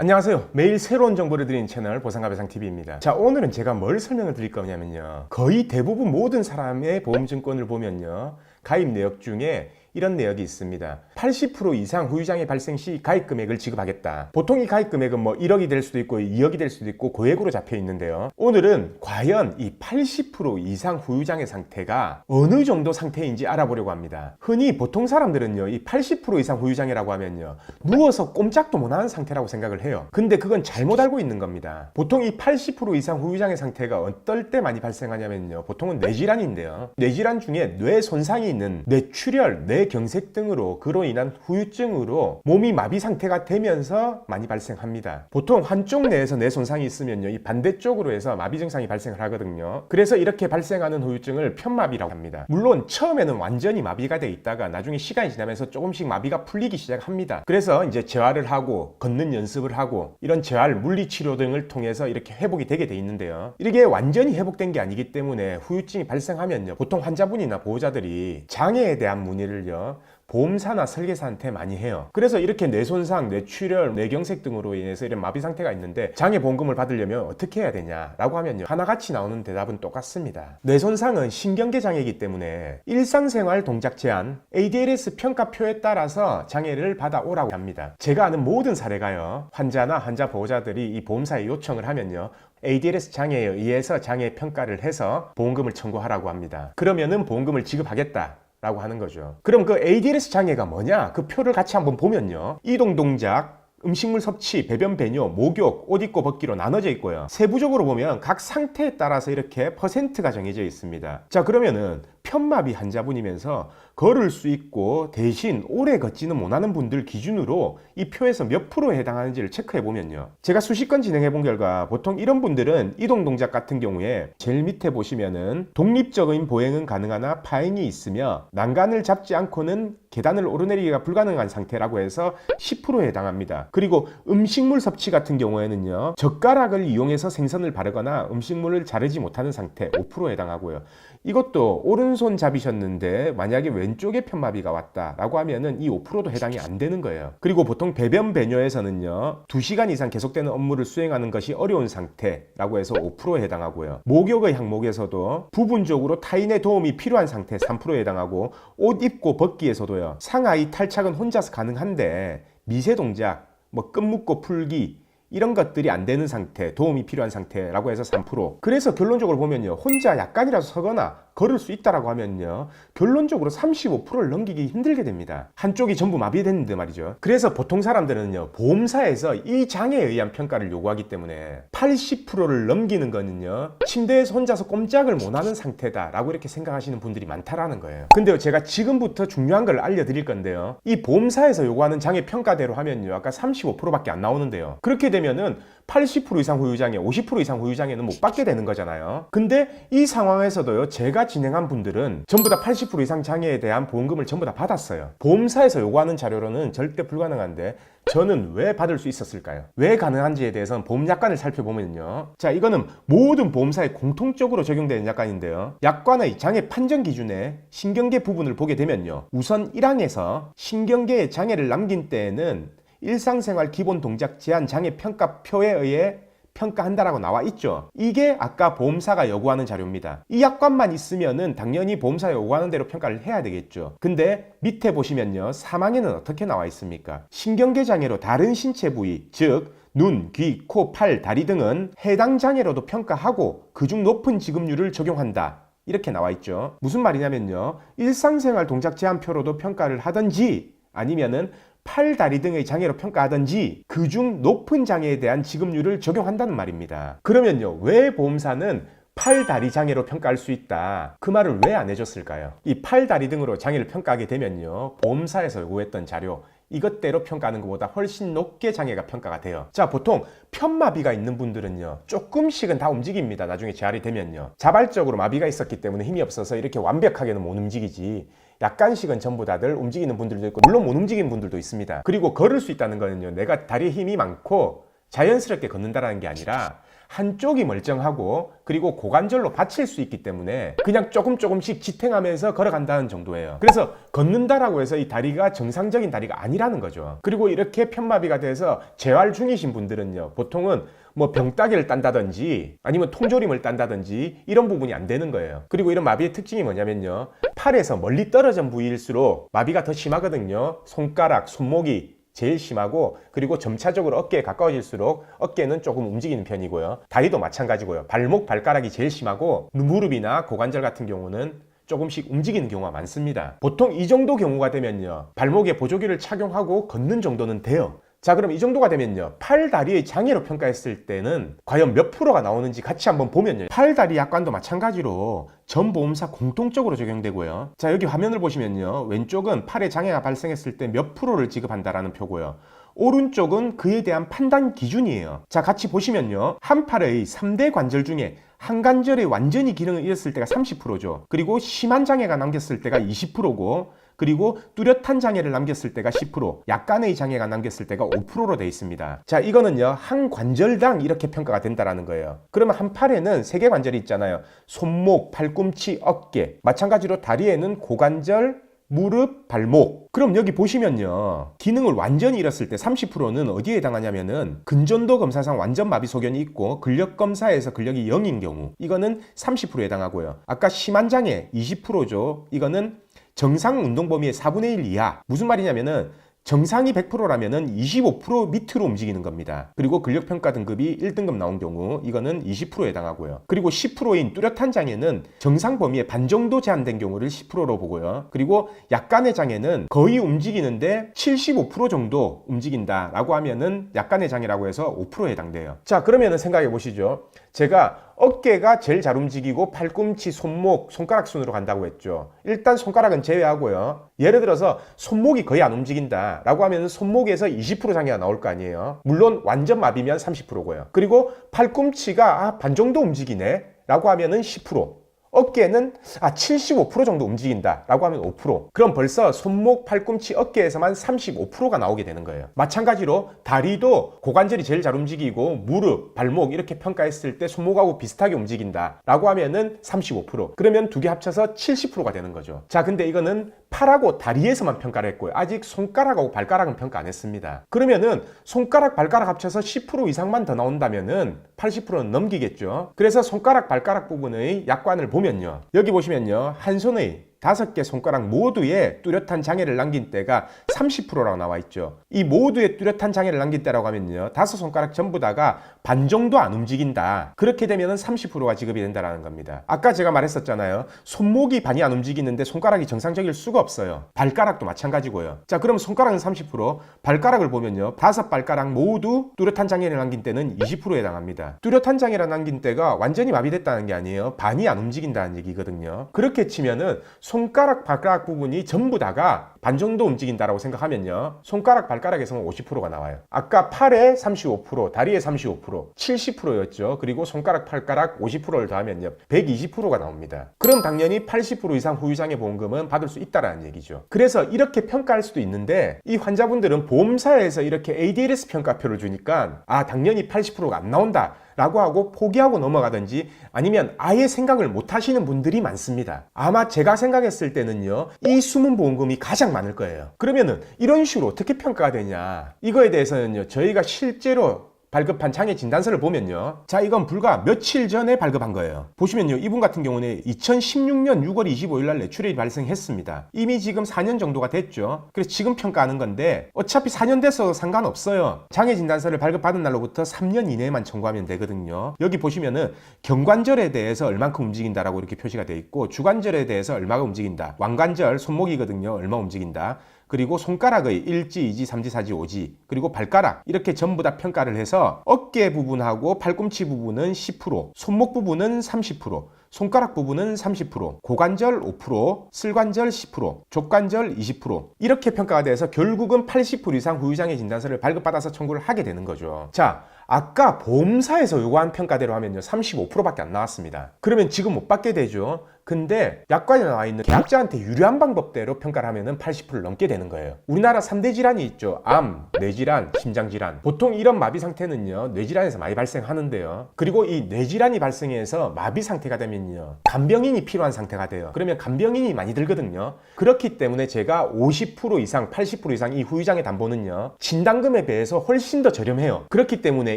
안녕하세요. 매일 새로운 정보를 드리는 채널 보상가배상TV입니다. 자, 오늘은 제가 뭘 설명을 드릴 거냐면요. 거의 대부분 모든 사람의 보험증권을 보면요. 가입 내역 중에 이런 내역이 있습니다. 80% 이상 후유장애 발생 시 가입 금액을 지급하겠다. 보통 이 가입 금액은 뭐 1억이 될 수도 있고 2억이 될 수도 있고 고액으로 잡혀 있는데요. 오늘은 과연 이 80% 이상 후유장애 상태가 어느 정도 상태인지 알아보려고 합니다. 흔히 보통 사람들은요, 이 80% 이상 후유장애라고 하면요, 누워서 꼼짝도 못하는 상태라고 생각을 해요. 근데 그건 잘못 알고 있는 겁니다. 보통 이 80% 이상 후유장애 상태가 어떨 때 많이 발생하냐면요, 보통은 뇌질환인데요. 뇌질환 중에 뇌 손상이 있는 뇌출혈, 뇌 경색 등으로 그로 인한 후유증으로 몸이 마비 상태가 되면서 많이 발생합니다. 보통 한쪽 뇌에서 뇌 손상이 있으면요, 이 반대쪽으로 해서 마비 증상이 발생을 하거든요. 그래서 이렇게 발생하는 후유증을 편마비라고 합니다. 물론 처음에는 완전히 마비가 돼 있다가 나중에 시간이 지나면서 조금씩 마비가 풀리기 시작합니다. 그래서 이제 재활을 하고 걷는 연습을 하고 이런 재활 물리치료 등을 통해서 이렇게 회복이 되게 돼 있는데요. 이게 완전히 회복된 게 아니기 때문에 후유증이 발생하면요. 보통 환자분이나 보호자들이 장애에 대한 문의를 요. 보험사나 설계사한테 많이 해요. 그래서 이렇게 뇌손상, 뇌출혈, 뇌경색 등으로 인해서 이런 마비 상태가 있는데 장애 보험금을 받으려면 어떻게 해야 되냐 라고 하면요. 하나같이 나오는 대답은 똑같습니다. 뇌손상은 신경계 장애이기 때문에 일상생활 동작 제한, ADLS 평가표에 따라서 장애를 받아오라고 합니다. 제가 아는 모든 사례가요. 환자나 환자 보호자들이 이 보험사에 요청을 하면요. ADLS 장애에 의해서 장애 평가를 해서 보험금을 청구하라고 합니다. 그러면은 보험금을 지급하겠다. 라고 하는 거죠. 그럼 그 ADLS 장애가 뭐냐? 그 표를 같이 한번 보면요. 이동 동작, 음식물 섭취, 배변 배뇨, 목욕, 옷 입고 벗기로 나눠져 있고요. 세부적으로 보면 각 상태에 따라서 이렇게 퍼센트가 정해져 있습니다. 자, 그러면은 편마비 환자분이면서 걸을 수 있고 대신 오래 걷지는 못하는 분들 기준으로 이 표에서 몇 프로에 해당하는지를 체크해 보면요. 제가 수십 건 진행해 본 결과 보통 이런 분들은 이동 동작 같은 경우에 제일 밑에 보시면은 독립적인 보행은 가능하나 파행이 있으며 난간을 잡지 않고는 계단을 오르내리기가 불가능한 상태라고 해서 10%에 해당합니다. 그리고 음식물 섭취 같은 경우에는요. 젓가락을 이용해서 생선을 바르거나 음식물을 자르지 못하는 상태 5%에 해당하고요. 이것도 오른 손 잡이셨는데 만약에 왼쪽에 편마비가 왔다라고 하면은 이 5%도 해당이 안 되는 거예요. 그리고 보통 배변 배뇨에서는요. 2시간 이상 계속되는 업무를 수행하는 것이 어려운 상태라고 해서 5%에 해당하고요. 목욕의 항목에서도 부분적으로 타인의 도움이 필요한 상태 3%에 해당하고 옷 입고 벗기에서도요. 상하이 탈착은 혼자서 가능한데 미세 동작, 뭐끈 묶고 풀기 이런 것들이 안 되는 상태, 도움이 필요한 상태라고 해서 3%. 그래서 결론적으로 보면요. 혼자 약간이라도 서거나 걸을 수 있다라고 하면요. 결론적으로 35%를 넘기기 힘들게 됩니다. 한쪽이 전부 마비됐는데 말이죠. 그래서 보통 사람들은요. 보험사에서 이 장애에 의한 평가를 요구하기 때문에 80%를 넘기는 거는요. 침대에서 혼자서 꼼짝을 못하는 상태다라고 이렇게 생각하시는 분들이 많다라는 거예요. 근데요. 제가 지금부터 중요한 걸 알려드릴 건데요. 이 보험사에서 요구하는 장애 평가대로 하면요. 아까 35%밖에 안 나오는데요. 그렇게 되면은 80% 이상 후유장애, 50% 이상 후유장애는 못 받게 되는 거잖아요. 근데 이 상황에서도요, 제가 진행한 분들은 전부 다 80% 이상 장애에 대한 보험금을 전부 다 받았어요. 보험사에서 요구하는 자료로는 절대 불가능한데 저는 왜 받을 수 있었을까요? 왜 가능한지에 대해서는 보험 약관을 살펴보면요. 자, 이거는 모든 보험사에 공통적으로 적용되는 약관인데요. 약관의 장애 판정 기준에 신경계 부분을 보게 되면요. 우선 1항에서 신경계에 장애를 남긴 때에는 일상생활 기본 동작 제한 장애 평가표에 의해 평가한다라고 나와 있죠. 이게 아까 보험사가 요구하는 자료입니다. 이 약관만 있으면은 당연히 보험사가 요구하는 대로 평가를 해야 되겠죠. 근데 밑에 보시면요. 사망에는 어떻게 나와 있습니까? 신경계 장애로 다른 신체 부위, 즉 눈, 귀, 코, 팔, 다리 등은 해당 장애로도 평가하고 그중 높은 지급률을 적용한다. 이렇게 나와 있죠. 무슨 말이냐면요. 일상생활 동작 제한표로도 평가를 하든지 아니면은 팔, 다리 등의 장애로 평가하든지 그중 높은 장애에 대한 지급률을 적용한다는 말입니다. 그러면요. 왜 보험사는 팔, 다리 장애로 평가할 수 있다. 그 말을 왜 안 해줬을까요? 이 팔, 다리 등으로 장애를 평가하게 되면요. 보험사에서 요구했던 자료, 이것대로 평가하는 것보다 훨씬 높게 장애가 평가가 돼요. 자, 보통 편마비가 있는 분들은요, 조금씩은 다 움직입니다. 나중에 재활이 되면요. 자발적으로 마비가 있었기 때문에 힘이 없어서 이렇게 완벽하게는 못 움직이지. 약간씩은 전부 다들 움직이는 분들도 있고, 물론 못 움직이는 분들도 있습니다. 그리고 걸을 수 있다는 거는요, 내가 다리에 힘이 많고 자연스럽게 걷는다라는 게 아니라 한쪽이 멀쩡하고 그리고 고관절로 받칠 수 있기 때문에 그냥 조금 조금씩 지탱하면서 걸어간다는 정도예요. 그래서 걷는다라고 해서 이 다리가 정상적인 다리가 아니라는 거죠. 그리고 이렇게 편마비가 돼서 재활 중이신 분들은요. 보통은 뭐 병따개를 딴다든지 아니면 통조림을 딴다든지 이런 부분이 안 되는 거예요. 그리고 이런 마비의 특징이 뭐냐면요. 팔에서 멀리 떨어진 부위일수록 마비가 더 심하거든요. 손가락, 손목이 제일 심하고 그리고 점차적으로 어깨에 가까워질수록 어깨는 조금 움직이는 편이고요. 다리도 마찬가지고요. 발목, 발가락이 제일 심하고 무릎이나 고관절 같은 경우는 조금씩 움직이는 경우가 많습니다. 보통 이 정도 경우가 되면요. 발목에 보조기를 착용하고 걷는 정도는 돼요. 자, 그럼 이 정도가 되면요. 팔, 다리의 장애로 평가했을 때는 과연 몇 프로가 나오는지 같이 한번 보면요. 팔, 다리 약관도 마찬가지로 전 보험사 공통적으로 적용되고요. 자, 여기 화면을 보시면요. 왼쪽은 팔에 장애가 발생했을 때 몇 프로를 지급한다라는 표고요. 오른쪽은 그에 대한 판단 기준이에요. 자, 같이 보시면요. 한 팔의 3대 관절 중에 한 관절이 완전히 기능을 잃었을 때가 30%죠. 그리고 심한 장애가 남겼을 때가 20%고 그리고 뚜렷한 장애를 남겼을 때가 10%, 약간의 장애가 남겼을 때가 5%로 되어 있습니다. 자, 이거는요, 한 관절당 이렇게 평가가 된다라는 거예요. 그러면 한 팔에는 세 개 관절이 있잖아요. 손목, 팔꿈치, 어깨. 마찬가지로 다리에는 고관절, 무릎, 발목. 그럼 여기 보시면요. 기능을 완전히 잃었을 때 30%는 어디에 해당하냐면은 근전도 검사상 완전 마비 소견이 있고 근력 검사에서 근력이 0인 경우 이거는 30%에 해당하고요. 아까 심한 장애 20%죠. 이거는 정상 운동 범위의 4분의 1 이하. 무슨 말이냐면은 정상이 100%라면은 25% 밑으로 움직이는 겁니다. 그리고 근력 평가 등급이 1등급 나온 경우 이거는 20%에 해당하고요. 그리고 10%인 뚜렷한 장애는 정상 범위의 반 정도 제한된 경우를 10%로 보고요. 그리고 약간의 장애는 거의 움직이는데 75% 정도 움직인다라고 하면은 약간의 장애라고 해서 5%에 해당돼요. 자, 그러면은 생각해 보시죠. 제가 어깨가 제일 잘 움직이고 팔꿈치, 손목, 손가락 순으로 간다고 했죠. 일단 손가락은 제외하고요. 예를 들어서 손목이 거의 안 움직인다 라고 하면 손목에서 20% 장애가 나올 거 아니에요. 물론 완전 마비면 30%고요. 그리고 팔꿈치가 아, 반 정도 움직이네 라고 하면은 10%. 어깨는 아, 75% 정도 움직인다 라고 하면 5% 그럼 벌써 손목, 팔꿈치, 어깨에서만 35%가 나오게 되는 거예요. 마찬가지로 다리도 고관절이 제일 잘 움직이고 무릎, 발목 이렇게 평가했을 때 손목하고 비슷하게 움직인다 라고 하면은 35% 그러면 두 개 합쳐서 70%가 되는 거죠. 자 근데 이거는 팔하고 다리에서만 평가를 했고요. 아직 손가락하고 발가락은 평가 안 했습니다. 그러면은 손가락, 발가락 합쳐서 10% 이상만 더 나온다면은 80%는 넘기겠죠. 그래서 손가락, 발가락 부분의 약관을 보 면요. 여기 보시면요. 한 손의 다섯 개 손가락 모두에 뚜렷한 장애를 남긴 때가 30%라고 나와 있죠. 이 모두에 뚜렷한 장애를 남긴 때라고 하면요. 다섯 손가락 전부 다가 반 정도 안 움직인다. 그렇게 되면 30%가 지급이 된다는 겁니다. 아까 제가 말했었잖아요. 손목이 반이 안 움직이는데 손가락이 정상적일 수가 없어요. 발가락도 마찬가지고요. 자, 그럼 손가락은 30%, 발가락을 보면요. 다섯 발가락 모두 뚜렷한 장애를 남긴 때는 20%에 해당합니다. 뚜렷한 장애를 남긴 때가 완전히 마비됐다는 게 아니에요. 반이 안 움직인다는 얘기거든요. 그렇게 치면은 손가락, 발가락 부분이 전부 다가 반 정도 움직인다라고 생각하면요. 손가락, 발가락에서는 50%가 나와요. 아까 팔에 35%, 다리에 35%, 70%였죠. 그리고 손가락, 발가락 50%를 더하면요. 120%가 나옵니다. 그럼 당연히 80% 이상 후유장애 보험금은 받을 수 있다라는 얘기죠. 그래서 이렇게 평가할 수도 있는데 이 환자분들은 보험사에서 이렇게 ADLS 평가표를 주니까 아, 당연히 80%가 안 나온다. 라고 하고 포기하고 넘어가든지 아니면 아예 생각을 못 하시는 분들이 많습니다. 아마 제가 생각했을 때는요, 이 숨은 보험금이 가장 많을 거예요. 그러면은 이런 식으로 어떻게 평가가 되냐? 이거에 대해서는요, 저희가 실제로 발급한 장애 진단서를 보면요. 자, 이건 불과 며칠 전에 발급한 거예요. 보시면요. 이분 같은 경우는 2016년 6월 25일 날 뇌출혈이 발생했습니다. 이미 지금 4년 정도가 됐죠. 그래서 지금 평가하는 건데 어차피 4년 됐어도 상관없어요. 장애 진단서를 발급받은 날로부터 3년 이내에만 청구하면 되거든요. 여기 보시면은 경관절에 대해서 얼만큼 움직인다라고 이렇게 표시가 돼 있고 주관절에 대해서 얼마가 움직인다. 왕관절 손목이거든요. 얼마 움직인다. 그리고 손가락의 1지, 2지, 3지, 4지, 5지, 그리고 발가락 이렇게 전부 다 평가를 해서 어깨 부분하고 팔꿈치 부분은 10%, 손목 부분은 30%, 손가락 부분은 30%, 고관절 5%, 슬관절 10%, 족관절 20% 이렇게 평가가 돼서 결국은 80% 이상 후유장애 진단서를 발급받아서 청구를 하게 되는 거죠. 자, 아까 보험사에서 요구한 평가대로 하면요 35%밖에 안 나왔습니다. 그러면 지금 못 받게 되죠. 근데 약관에 나와 있는 계약자한테 유리한 방법대로 평가를 하면은 80% 넘게 되는 거예요. 우리나라 3대 질환이 있죠. 암, 뇌질환, 심장질환. 보통 이런 마비 상태는요, 뇌질환에서 많이 발생하는데요. 그리고 이 뇌질환이 발생해서 마비 상태가 되면요, 간병인이 필요한 상태가 돼요. 그러면 간병인이 많이 들거든요. 그렇기 때문에 제가 50% 이상, 80% 이상 이 후유장애 담보는요, 진단금에 비해서 훨씬 더 저렴해요. 그렇기 때문에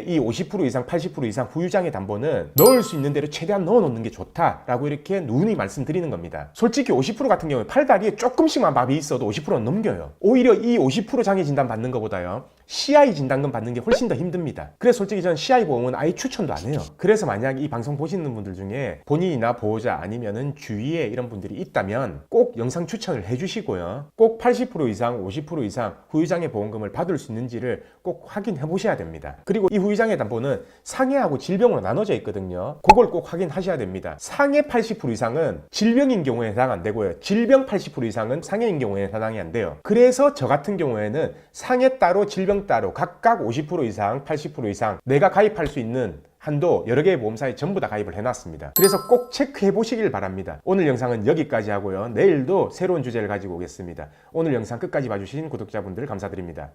이 50% 이상, 80% 이상 후유장애 담보는 넣을 수 있는 대로 최대한 넣어 놓는 게 좋다라고 이렇게 누누이 말씀드리는 겁니다. 솔직히 50% 같은 경우에 팔다리에 조금씩만 마비 있어도 50%는 넘겨요. 오히려 이 50% 장애 진단 받는 것보다요. CI 진단금 받는 게 훨씬 더 힘듭니다. 그래서 솔직히 저는 CI 보험은 아예 추천도 안 해요. 그래서 만약 이 방송 보시는 분들 중에 본인이나 보호자 아니면은 주위에 이런 분들이 있다면 꼭 영상 추천을 해주시고요. 꼭 80% 이상, 50% 이상 후유장애 보험금을 받을 수 있는지를 꼭 확인해 보셔야 됩니다. 그리고 이 후유장애 담보는 상해하고 질병으로 나눠져 있거든요. 그걸 꼭 확인하셔야 됩니다. 상해 80% 이상은 질병인 경우에 해당 안 되고요. 질병 80% 이상은 상해인 경우에 해당이 안 돼요. 그래서 저 같은 경우에는 상해 따로 질병 따로 각각 50% 이상, 80% 이상 내가 가입할 수 있는 한도 여러 개의 보험사에 전부 다 가입을 해놨습니다. 그래서 꼭 체크해 보시길 바랍니다. 오늘 영상은 여기까지 하고요. 내일도 새로운 주제를 가지고 오겠습니다. 오늘 영상 끝까지 봐주신 구독자분들 감사드립니다.